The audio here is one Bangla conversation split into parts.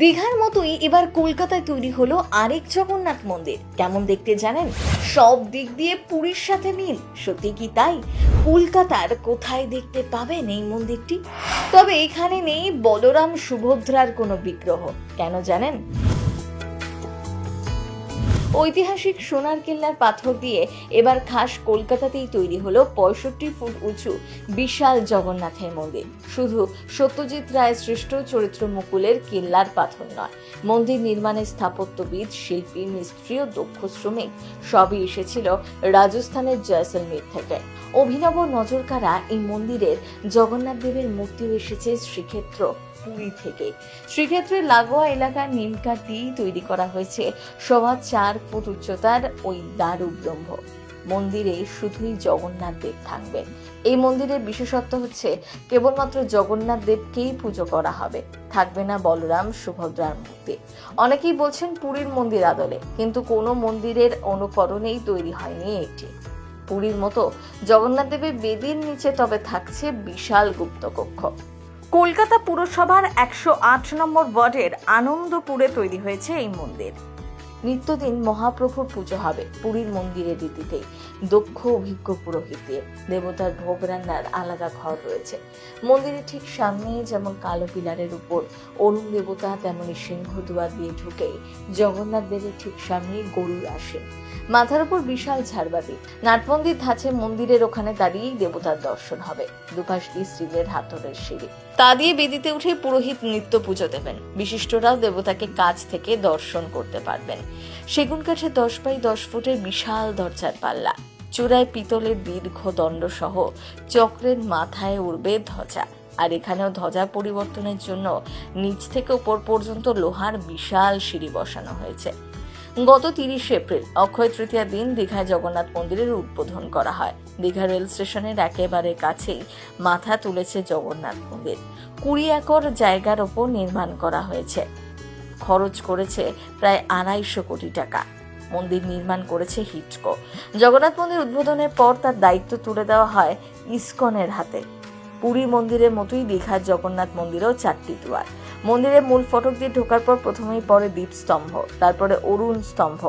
দীঘার মতোই এবার কলকাতায় তৈরি হলো আরেক জগন্নাথ মন্দির। কেমন দেখতে জানেন? সব দিক দিয়ে পুরীর সাথে মিল। সত্যি কি তাই? কলকাতার কোথায় দেখতে পাবেন এই মন্দিরটি? তবে এখানে নেই বলরাম সুভদ্রার কোনো বিগ্রহ। কেন জানেন? ঐতিহাসিক সোনার কেল্লার পাথর দিয়ে এবার খাস কলকাতাতেই তৈরি হলো পঁয়ষট্টি ফুট উঁচু বিশাল জগন্নাথের মন্দির। শুধু সত্যজিৎ রায় সৃষ্ট চরিত্র মুকুলের কেল্লার পাথর নয়, মন্দির নির্মাণে স্থাপত্যবিদ, শিল্পী, মিস্ত্রি ও দক্ষ শ্রমিক সবই এসেছিল রাজস্থানের জয়সলমীর থেকে। অভিনব নজরকাড়া এই মন্দিরের জগন্নাথ দেবের মূর্তিও এসেছে শ্রীক্ষেত্র পুরী থেকে। শ্রীক্ষেত্রের লাগোয়া এলাকার দিয়েই তৈরি করা হয়েছে সবা চার ফুট উচ্চতার ওই দারু ব্রহ্ম। মন্দিরে শুধুই জগন্নাথ দেব থাকবেন। এই মন্দিরের বিশেষত্ব হচ্ছে, কেবলমাত্র জগন্নাথ দেবকেই পুজো করা হবে। থাকবে না বলরাম সুভদ্রার মূর্তি। অনেকেই বলছেন পুরীর মন্দির আদলে, কিন্তু কোনো মন্দিরের অনুকরণেই তৈরি হয়নি এটি। পুরীর মতো জগন্নাথ দেবের বেদির নিচে তবে থাকছে বিশাল গুপ্তকক্ষ কলকাতা পুরসভার একশো আট নম্বর ওয়ার্ডের আনন্দপুরে তৈরি হয়েছে এই মন্দির। নিত্যদিন মহাপ্রভুর পুজো হবে পুরীর মন্দিরের রীতিতেই দক্ষ অভিজ্ঞ পুরোহিত দিয়ে দেবতার ভোগ রান্নার আলাদা ঘর রয়েছে। মন্দিরের ঠিক সামনে যেমন কালো পিলারের উপর অরুণ দেবতা, তেমনি সিংহ দুয়ার দিয়ে ঢুকেই জগন্নাথ দেবের ঠিক সামনে গরুর আসে। মাথার উপর বিশাল ঝাড়বাতি। নাটমন্দির ধাঁচে মন্দিরের ওখানে দাঁড়িয়েই দেবতার দর্শন হবে। দুপাশ দিয়ে স্টিলের হাতরের সিঁড়ি। তা দিয়ে বেদিতে উঠে পুরোহিত নিত্য পুজো দেবেন। বিশিষ্টরাও দেবতাকে কাছ থেকে দর্শন করতে পারবেন। সেগুন কাঠে দশ বাই দশ ফুটের বিশাল দরজার পাল্লা। চূড়ায় পিতলের দীর্ঘ দণ্ড সহ চক্রের মাথায় উড়বে ধ্বজা। আর এখানেও ধ্বজা পরিবর্তনের জন্য নিচ থেকে উপর পর্যন্ত লোহার বিশাল সিঁড়ি বসানো হয়েছে। গত তিরিশে এপ্রিল অক্ষয় তৃতীয়া দিন দীঘায় জগন্নাথ মন্দিরের উদ্বোধন করা হয়। দীঘা রেল স্টেশনের একেবারে কাছেই মাথা তুলেছে জগন্নাথ মন্দির। কুড়ি একর জায়গার ওপর নির্মাণ করা হয়েছে। খরচ করেছে প্রায় আড়াইশো কোটি টাকা। মন্দির নির্মাণ করেছে হিটকো। জগন্নাথ মন্দির উদ্বোধনের পর তার দায়িত্ব তুলে দেওয়া হয় ইসকনের হাতে। পুরী মন্দিরের মতোই দীঘার জগন্নাথ মন্দিরেও চারটি দুয়ার। মন্দিরের মূল ফটক দিয়ে ঢোকার পর প্রথমেই পড়ে দীপস্তম্ভ তারপরে অরুণ স্তম্ভ।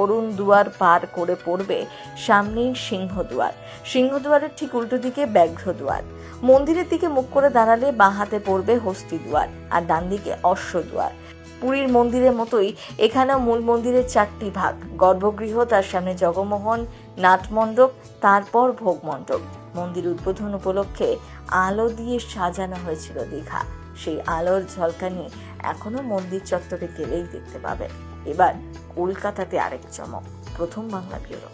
অরুণ দুয়ার পার করে পড়বে সামনেই সিংহ দুয়ার। সিংহ দুয়ারের ঠিক উল্টো দিকে ব্যাঘ্র দুয়ার। মন্দিরের দিকে মুখ করে দাঁড়ালে বাঁ হাতে পড়বে হস্তি দুয়ার আর ডান দিকে অশ্ব দুয়ার। পুরীর মন্দিরের মতোই এখানেও মূল মন্দিরের চারটি ভাগ, গর্ভগৃহ, তার সামনে জগমোহন, নাটমণ্ডপ, তারপর ভোগমণ্ডপ। মন্দির উদ্বোধন উপলক্ষে আলো দিয়ে সাজানো হয়েছিল দীঘা। সেই আলোর ঝলকানি এখনও মন্দির চত্বরে গেলেই দেখতে পাবেন এবার কলকাতাতে আরেক চমক, প্রথম বাংলা ব্যুরো।